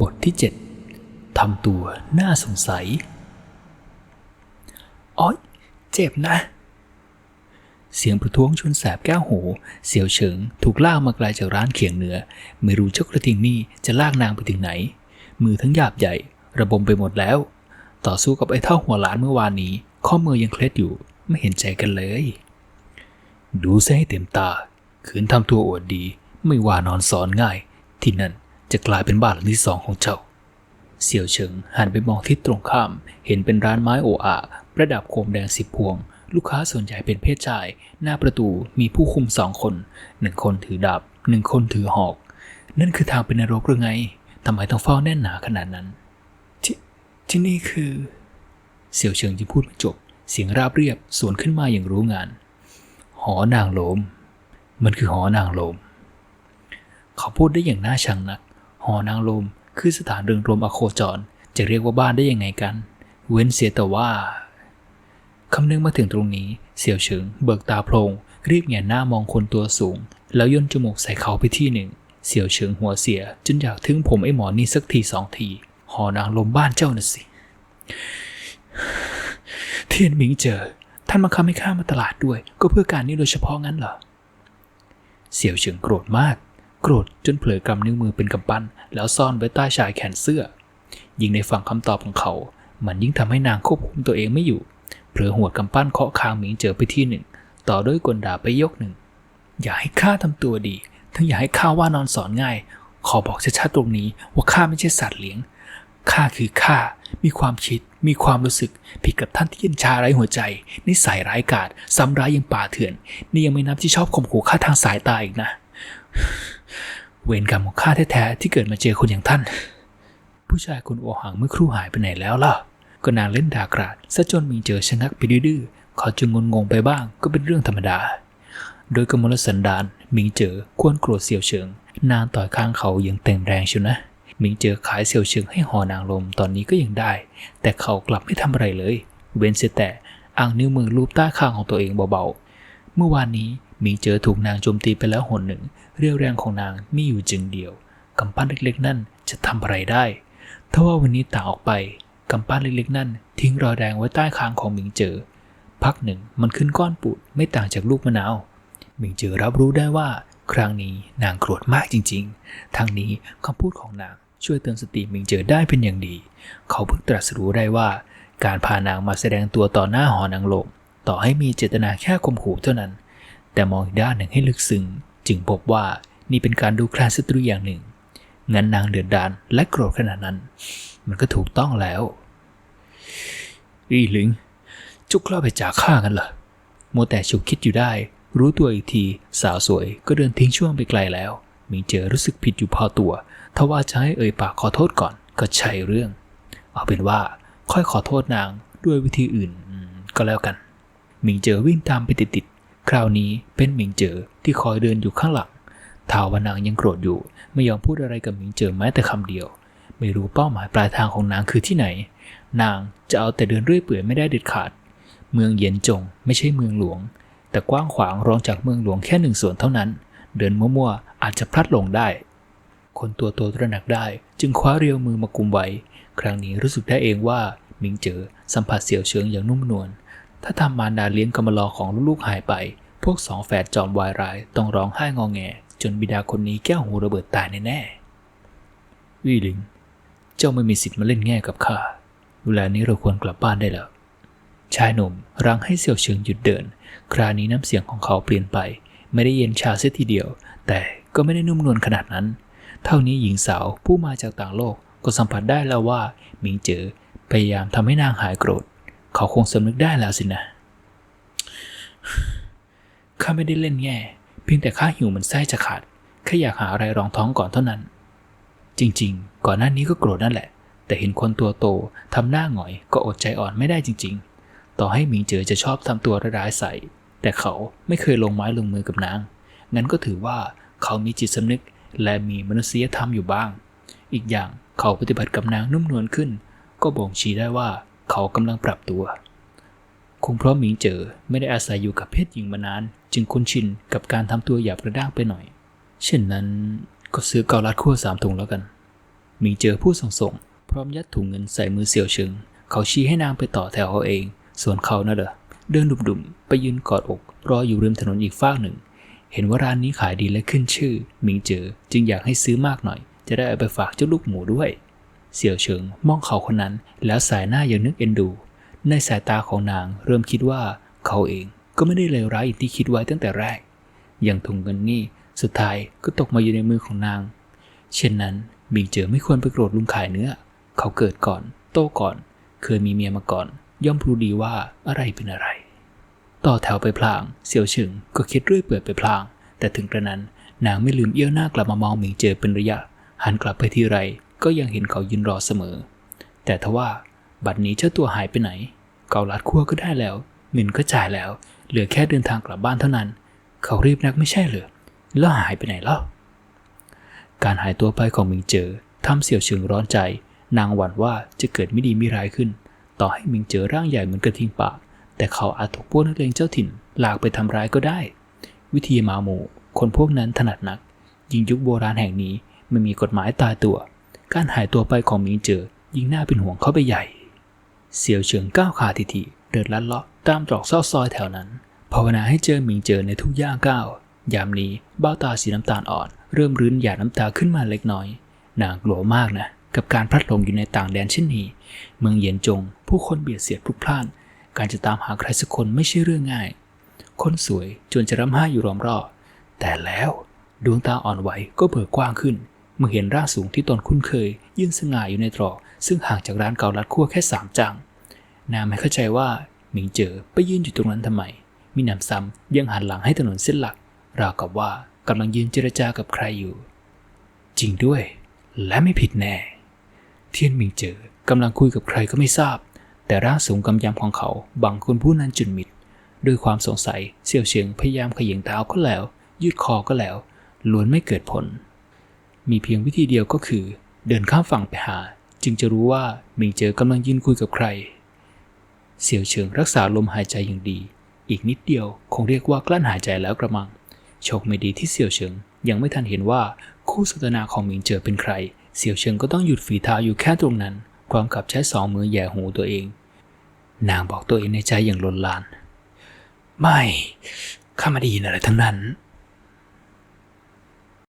บทที่ 7ทำตัวน่าสงสัยอ๋อยเจ็บนะ เสียงประท้วงชนแสบแก้วหู เสียวเฉิงถูกลากมาไกลจากร้านเขียงเหนือไม่รู้เจ้ากระทิงนี่จะลากนางไปถึงไหน มือทั้งหยาบใหญ่ ระบมไปหมดแล้ว ต่อสู้กับไอ้เท่าหัวล้านเมื่อวานนี้ ข้อมือยังเคล็ดอยู่ไม่เห็นใจกันเลย ดูซะให้เต็มตาขืนทำตัวอวดดี ไม่ว่านอนสอนง่าย ที่นั่นจะกลายเป็นบ้านหลังที่สองของเจ้า เสี่ยวเฉิงหันไปมองทิศตรงข้าม เห็นเป็นร้านไม้โออาประดับโคมแดงสิบพวง ลูกค้าส่วนใหญ่เป็นเพศชาย หน้าประตูมีผู้คุมสองคน หนึ่งคนถือดาบ หนึ่งคนถือหอก นั่นคือทางเป็นนรกหรือไงทำไมต้องเฝ้าแน่นหนาขนาดนั้น ที่ที่นี่คือ เสี่ยวเฉิงจึงพูดไม่จบ เสียงราบเรียบสวนขึ้นมาอย่างรู้งาน หอนางโลม มันคือหอนางโลม เขาพูดได้อย่างน่าชังนัก หอนางลมคือสถานเริงรมอโคจร จะเรียกว่าบ้านได้ยังไงกัน เว้นเสียแต่ว่าคำนึงมาถึงตรงนี้ เสี่ยวเฉิง เบิกตาโพลงรีบแงนหน้ามองคนตัวสูง แล้วย่นจมูกใส่เขาไปที่หนึ่ง เสี่ยวเฉิงหัวเสียจนอยากถึงผมไอ้หมอนี่สักทีสองที หอนางลมบ้านเจ้าน่ะสิ เทียนหมิงเจอ ท่านมาคำให้ข้ามาตลาดด้วย ก็เพื่อการนี้โดยเฉพาะงั้นเหรอ เสี่ยวเฉิงโกรธมาก โกรธจนเผลอกำนิ้วมือเป็นกำปั้น แล้วซ่อนไว้ใต้ชายแขนเสื้อ ยิ่งในฟังคำตอบของเขา มันยิ่งทำให้นางควบคุมตัวเองไม่อยู่เผลอหัวกำปั้นเคาะคางหมิงเจอไปที่หนึ่ง ต่อด้วยกลด่าไปยกหนึ่ง อย่าให้ข้าทำตัวดี ทั้งอย่าให้ข้าว่านอนสอนง่าย ขอบอกชัดๆตรงนี้ว่าข้าไม่ใช่สัตว์เลี้ยงข้าคือข้า มีความคิด มีความรู้สึก ผิดกับท่านที่เย็นชาไร้หัวใจ นิสัยร้ายกาจซ้ำร้ายยังป่าเถื่อน นี่ยังไม่นับที่ชอบข่มขู่ข้าทางสายตาอีกนะ เวรกรรมของข้าแท้ๆที่เกิดมาเจอคนอย่างท่าน ผู้ชายคนโอหังเมื่อครู่หายไปไหนแล้วล่ะ ก็นางเล่นดากราดซะจนมีเจอชะงักไปดื้อเขาจึงงงงไปบ้างก็เป็นเรื่องธรรมดา โดยกมลสันดานมิงเจอควรโกรธเสี่ยวเฉิง นางต่อยข้างเขาอย่างเต็มแรงเชียวนะมิงเจอขายเสี่ยวเฉิงให้หอนางลมตอนนี้ก็ยังได้ แต่เขากลับไม่ทำอะไรเลย เว้นเสียแต่อ่างนิ้วมือลูบใต้คางของตัวเองเบาๆ เมื่อวานนี้ มิงเจอถูกนางโจมตีไปแล้วหนหนึ่ง เรี่ยวแรงของนางมีอยู่จึงเดียวกำปั้นเล็กๆ นั่นจะทำอะไรได้ถ้าว่าวันนี้ต่างออกไปกำปั้นเล็กๆ นั่น ทิ้งรอยแดงไว้ใต้คางของหมิงเจอ พักหนึ่งมันขึ้นก้อนปูดไม่ต่างจากลูกมะนาวหมิงเจอรับรู้ได้ว่า ครั้งนี้นางโกรธมากจริงๆ ทั้งนี้คำพูดของนางช่วยเตือนสติหมิงเจอได้เป็นอย่างดี เขาเพิ่งตรัสรู้ได้ว่า การพานางมาแสดงตัวต่อหน้าหอนางลมต่อให้มีเจตนาแค่ข่มขู่เท่านั้น แต่มองอีกด้านหนึ่งให้ลึกซึ้งจึงพบว่านี่เป็นการดูแคลนสตรีอย่างหนึ่ง งั้นนางเดือดดานและโกรธขนาดนั้น มันก็ถูกต้องแล้วอีหลิงจุกล้าไปจากข้ากันเหรอโมแต่ฉุกคิดอยู่ได้ รู้ตัวอีกทีสาวสวยก็เดินทิ้งช่วงไปไกลแล้วมิงเจอรู้สึกผิดอยู่พอตัวทว่าจะให้เอ่ยปากขอโทษก่อนก็ใช่เรื่อง เอาเป็นว่าค่อยขอโทษนางด้วยวิธีอื่นก็แล้วกันมิงเจอวิ่งตามไปติด คราวนี้เป็นหมิงเจอที่คอยเดินอยู่ข้างหลังทาวานางยังโกรธอยู่ ไม่ยอมพูดอะไรกับหมิงเจอแม้แต่คำเดียว ไม่รู้เป้าหมายปลายทางของนางคือที่ไหน นางจะเอาแต่เดินเรื่อยเปื่อยไม่ได้เด็ดขาด เมืองเย็นจงไม่ใช่เมืองหลวง แต่กว้างขวางรองจากเมืองหลวงแค่หนึ่งส่วนเท่านั้น เดินมั่วๆอาจจะพลัดหลงได้ คนตัวโตตระหนักได้ จึงคว้าเรียวมือมากุมไว้ ครั้งนี้รู้สึกได้เองว่ามิงเจอสัมผัสเสียวเชิงอย่างนุ่มนวล ถ้าทำมารดาเลี้ยงกำมลอของลูกๆหายไป พวกสองแฝดจอมวายร้ายต้องร้องไห้งอแง จนบิดาคนนี้แก้วหูระเบิดตายแน่ๆวี่หลิง เจ้าไม่มีสิทธิ์มาเล่นแง่กับข้าเวลานี้เราควรกลับบ้านได้แล้ว ชายหนุ่มรังให้เสี่ยวเฉิงหยุดเดิน คราวนี้น้ำเสียงของเขาเปลี่ยนไป ไม่ได้เย็นชาเสียทีเดียว แต่ก็ไม่ได้นุ่มนวลขนาดนั้น เท่านี้หญิงสาวผู้มาจากต่างโลกก็สัมผัสได้แล้วว่าหมิงเจ๋อพยายามทำให้นางหายโกรธ เขาคงสำนึกได้แล้วสินะ ข้าไม่ได้เล่นแง่เพียงแต่ข้าหิวเหมันไส้จะขาดแค่อยากหาอะไรรองท้องก่อนเท่านั้น จริงๆ ก่อนหน้านี้ก็โกรธนั่นแหละ แต่เห็นคนตัวโตทำหน้าหงอยก็อดใจอ่อนไม่ได้จริง ๆ ต่อให้หมิงเจอจะชอบทำตัวร้ายใส่ แต่เขาไม่เคยลงไม้ลงมือกับนาง งั้นก็ถือว่าเขามีจิตสำนึกและมีมนุษยธรรมอยู่บ้าง อีกอย่างเขาปฏิบัติกับนางนุ่มนวลขึ้น ก็บ่งชี้ได้ว่า เขากำลังปรับตัว คงเพราะหมิงเจอไม่ได้อาศัยอยู่กับเพศหญิงมานาน จึงคุ้นชินกับการทำตัวหยาบกระด้างไปหน่อย เช่นนั้นก็ซื้อเกาลัดคั่วสามถุงแล้วกันมิงเจอผู้ส่งส่ง พร้อมยัดถุงเงินใส่มือเสี่ยวเฉิง เขาชี้ให้นางไปต่อแถวเอาเอง ส่วนเขาน่ะเด้อเดินดุ่มๆไปยืนกอดอก รออยู่ริมถนนอีกฟากหนึ่ง เห็นว่าร้านนี้ขายดีและขึ้นชื่อมิงเจอจึงอยากให้ซื้อมากหน่อย จะได้เอาไปฝากเจ้าลูกหมูด้วย เสี่ยวเฉิงมองเขาคนนั้น แล้วสายหน้าอย่างนึกเอ็นดู ในสายตาของนางเริ่มคิดว่าเขาเองก็ไม่ได้เลวร้ายอย่างที่คิดไว้ตั้งแต่แรก อย่างถุงเงินนี่สุดท้ายก็ตกมาอยู่ในมือของนาง เช่นนั้นมิงเจอไม่ควรไปโกรธลุงขายเนื้อ เขาเกิดก่อน โตก่อน เคยมีเมียมาก่อน ย่อมรู้ดีว่าอะไรเป็นอะไร ต่อแถวไปพลาง เสี่ยวเฉิงก็คิดเรื่อยเปื่อยไปพลาง แต่ถึงกระนั้นนางไม่ลืมเอี้ยวหน้ากลับมามองหมิงเจอเป็นระยะ หันกลับไปทีไร ก็ยังเห็นเขายืนรอเสมอ แต่ทว่าบัดนี้เจ้าตัวหายไปไหน เกาลัดคั่วก็ได้แล้ว เงินก็จ่ายแล้ว เหลือแค่เดินทางกลับบ้านเท่านั้น เขารีบนักไม่ใช่เหรอแล้วหายไปไหนเล่าการหายตัวไปของมิงเจอทำเสี่ยวเฉิงร้อนใจ นางหวั่นว่าจะเกิดไม่ดีไม่ร้ายขึ้น ต่อให้มิงเจอร่างใหญ่เหมือนกระทิงป่าแต่เขาอาจถูกพวกนักเลงเจ้าถิ่นลากไปทำร้ายก็ได้ วิธีมาหมู่ คนพวกนั้นถนัดนัก ยิ่งยุคโบราณแห่งนี้ไม่มีกฎหมายตายตัว การหายตัวไปของหมิงเจอยิ่งน่าเป็นห่วงเข้าไปใหญ่ เสี่ยวเฉิงก้าวขาทีทีๆเดินลัดเลาะตามตรอกซอกซอยแถวนั้น ภาวนาให้เจอหมิงเจอในทุกย่างก้าวยามนี้เบ้าตาสีน้ำตาลอ่อน เริ่มรื้นหยาดน้ำตาขึ้นมาเล็กน้อย นางกลัวมากนะ กับการพลัดหลงอยู่ในต่างแดนเช่นนี้ เมืองเยียนจง ผู้คนเบียดเสียดพลุกพล่าน การจะตามหาใครสักคนไม่ใช่เรื่องง่าย คนสวยจนจะร่ำไห้อยู่รอมรอบแต่แล้วดวงตาอ่อนไหวก็เบิกกว้างขึ้น เมื่อเห็นร่างสูงที่ตนคุ้นเคย ยืนสง่าอยู่ในตรอกซึ่งห่างจากร้านเกาลัดคั่วแค่สามจังนางไม่เข้าใจว่าหมิงเจอไปยืนอยู่ตรงนั้นทำไม มีหนำซ้ำยังหันหลังให้ถนนเส้นหลัก ราวกับว่ากำลังยืนเจรจากับใครอยู่ จริงด้วย และไม่ผิดแน่ เทียนหมิงเจอกำลังคุยกับใครก็ไม่ทราบ แต่ร่างสูงกำยำของเขาบังคนผู้นั้นจุนมิดด้วยความสงสัยเสี่ยวเฉียงพยายามขย่งเท้าก็แล้ว ยืดคอก็แล้วล้วนไม่เกิดผล มีเพียงวิธีเดียวก็คือ เดินข้ามฝั่งไปหา จึงจะรู้ว่าหมิงเจอกำลังยืนคุยกับใคร เสี่ยวเฉิงรักษาลมหายใจอย่างดี อีกนิดเดียวคงเรียกว่ากลั้นหายใจแล้วกระมัง โชคไม่ดีที่เสี่ยวเฉิงยังไม่ทันเห็นว่าคู่สนทนาของหมิงเจอเป็นใคร เสี่ยวเฉิงก็ต้องหยุดฝีเท้าอยู่แค่ตรงนั้นพร้อมกับใช้สองมือแย่หูตัวเอง นางบอกตัวเองในใจอย่างลนลาน ไม่ ข้าไม่ได้ยินอะไรทั้งนั้น